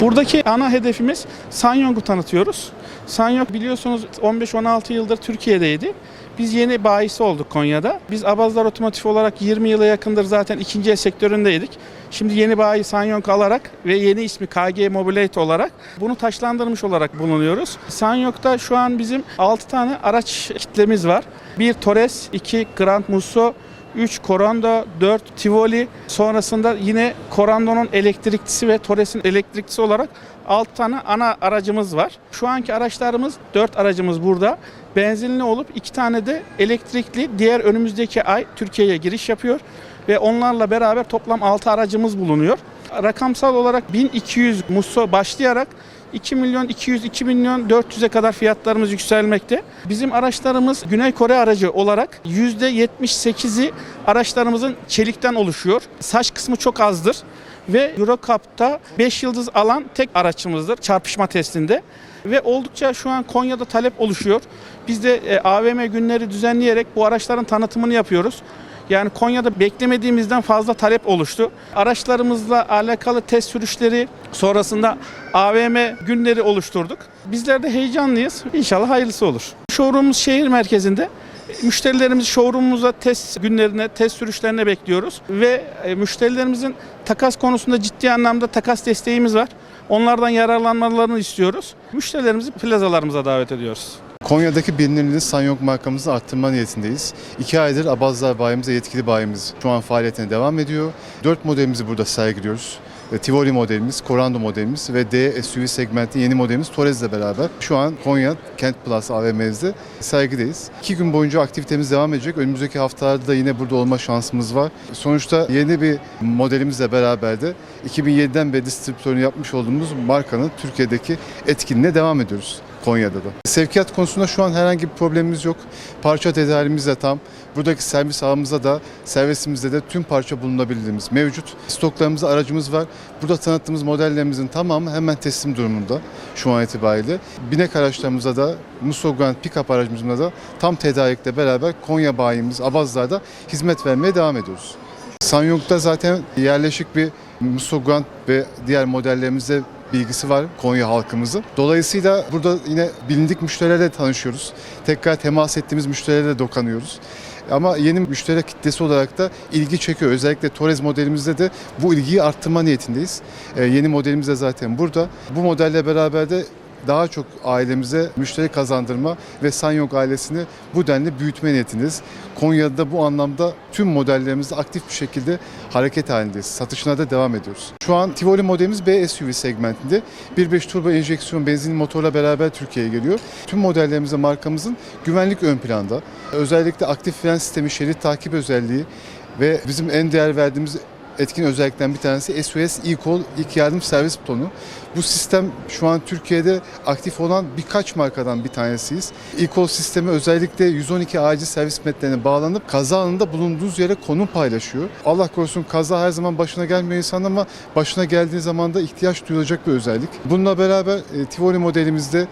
Buradaki ana hedefimiz Sanyong'u tanıtıyoruz. Sanyong biliyorsunuz 15-16 yıldır Türkiye'deydi. Biz yeni bayisi olduk Konya'da. Biz Abazlar Otomotiv olarak 20 yıla yakındır zaten ikinci sektöründeydik. Şimdi yeni bayi Sanyong alarak ve yeni ismi KG Mobility olarak bunu taşlandırmış olarak bulunuyoruz. Sanyong'da şu an bizim 6 tane araç kitlemiz var. Bir Torres, 2 Grand Musso, 3 Corando, 4 Tivoli. Sonrasında yine Corando'nun elektriklisi ve Torres'in elektriklisi olarak 6 tane ana aracımız var. Şu anki araçlarımız 4 aracımız burada. Benzinli olup 2 tane de elektrikli diğer önümüzdeki ay Türkiye'ye giriş yapıyor ve onlarla beraber toplam 6 aracımız bulunuyor. Rakamsal olarak 1200 Musso başlayarak 2 milyon 200 2 milyon 400'e kadar fiyatlarımız yükselmekte. Bizim araçlarımız Güney Kore aracı olarak %78'i araçlarımızın çelikten oluşuyor. Saç kısmı çok azdır ve Eurocup'ta 5 yıldız alan tek araçımızdır çarpışma testinde. Ve oldukça şu an Konya'da talep oluşuyor. Biz de e, AVM günleri düzenleyerek bu araçların tanıtımını yapıyoruz. Yani Konya'da beklemediğimizden fazla talep oluştu. Araçlarımızla alakalı test sürüşleri sonrasında AVM günleri oluşturduk. Bizler de heyecanlıyız. İnşallah hayırlısı olur. Showroom'umuz şehir merkezinde. Müşterilerimizi showroom'umuza test günlerine, test sürüşlerine bekliyoruz. Ve e, müşterilerimizin takas konusunda ciddi anlamda takas desteğimiz var. Onlardan yararlanmalarını istiyoruz. Müşterilerimizi plazalarımıza davet ediyoruz. Konya'daki bilinirliğini Sanyong markamızı arttırma niyetindeyiz. İki aydır Abazlar bayimize yetkili bayimiz şu an faaliyetine devam ediyor. Dört modelimizi burada sergiliyoruz. E, Tivoli modelimiz, Corando modelimiz ve D SUV segmenti yeni modelimiz Torres ile beraber şu an Konya Kent Plus AVM'mizde sergideyiz. İki gün boyunca aktivitemiz devam edecek. Önümüzdeki haftalarda da yine burada olma şansımız var. Sonuçta yeni bir modelimizle beraber de 2007'den beri distribütörünü yapmış olduğumuz markanın Türkiye'deki etkinliğine devam ediyoruz. Konya'da da. Sevkiyat konusunda şu an herhangi bir problemimiz yok. Parça tedarimiz de tam. Buradaki servis ağımızda da servisimizde de tüm parça bulunabildiğimiz mevcut. Stoklarımızda aracımız var. Burada tanıttığımız modellerimizin tamamı hemen teslim durumunda şu an itibariyle. Binek araçlarımızda da Musso Grand Pickup aracımızda da tam tedarikle beraber Konya bayimiz Abazlar'da hizmet vermeye devam ediyoruz. Sanyong'da zaten yerleşik bir Musso Grand ve diğer modellerimizde bilgisi var Konya halkımızın. Dolayısıyla burada yine bilindik müşterilerle tanışıyoruz. Tekrar temas ettiğimiz müşterilerle dokanıyoruz. Ama yeni müşteri kitlesi olarak da ilgi çekiyor. Özellikle Torres modelimizde de bu ilgiyi arttırma niyetindeyiz. Ee, yeni modelimiz de zaten burada. Bu modelle beraber de daha çok ailemize müşteri kazandırma ve Sanyong ailesini bu denli büyütme niyetindeyiz. Konya'da bu anlamda tüm modellerimizde aktif bir şekilde hareket halindeyiz. Satışına da devam ediyoruz. Şu an Tivoli modelimiz B SUV segmentinde 1.5 turbo enjeksiyon benzinli motorla beraber Türkiye'ye geliyor. Tüm modellerimizde markamızın güvenlik ön planda. Özellikle aktif fren sistemi, şerit takip özelliği ve bizim en değer verdiğimiz etkin özellikten bir tanesi SOS e-call ilk yardım servis butonu. Bu sistem şu an Türkiye'de aktif olan birkaç markadan bir tanesiyiz. E-call sistemi özellikle 112 acil servis metlerine bağlanıp kaza anında bulunduğunuz yere konum paylaşıyor. Allah korusun kaza her zaman başına gelmiyor insan ama başına geldiği zaman da ihtiyaç duyulacak bir özellik. Bununla beraber e, Tivoli modelimizde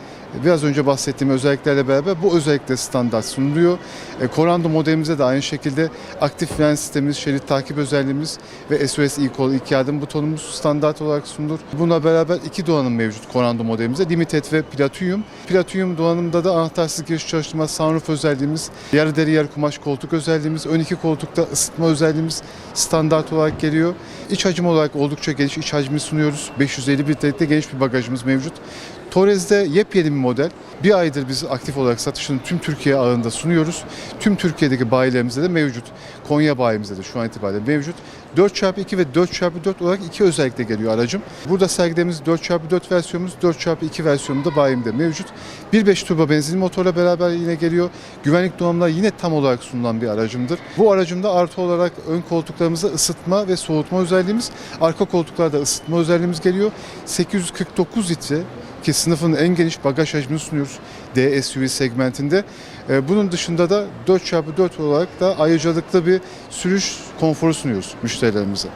biraz önce bahsettiğim özelliklerle beraber bu özellikle standart sunuluyor. E, Corando modelimizde de aynı şekilde aktif fren sistemimiz, şerit takip özelliğimiz ve SOS e-call ilk yardım butonumuz standart olarak sunulur. Buna beraber iki donanım mevcut Corando modelimizde. Limited ve Platinum. Platinum donanımda da anahtarsız giriş çalıştırma, sunroof özelliğimiz, yarı deri yarı kumaş koltuk özelliğimiz, ön iki koltukta ısıtma özelliğimiz standart olarak geliyor. İç hacim olarak oldukça geniş iç hacmi sunuyoruz. 550 litrelikte geniş bir bagajımız mevcut. Torres'de yepyeni bir model. Bir aydır biz aktif olarak satışını tüm Türkiye ağında sunuyoruz. Tüm Türkiye'deki bayilerimizde de mevcut. Konya bayimizde de şu an itibariyle mevcut. 4x2 ve 4x4 olarak iki özellikle geliyor aracım. Burada sergilediğimiz 4x4 versiyonumuz 4x2 versiyonunda bayimde mevcut. 1.5 turbo benzinli motorla beraber yine geliyor. Güvenlik donanımları yine tam olarak sunulan bir aracımdır. Bu aracımda artı olarak ön koltuklarımızda ısıtma ve soğutma özelliğimiz, arka koltuklarda ısıtma özelliğimiz geliyor. 849 litre ki sınıfın en geniş bagaj hacmini sunuyoruz D SUV segmentinde. Ee, Bunun dışında da 4x4 olarak da ayrıcalıklı bir sürüş konforu sunuyoruz müşterilerimize.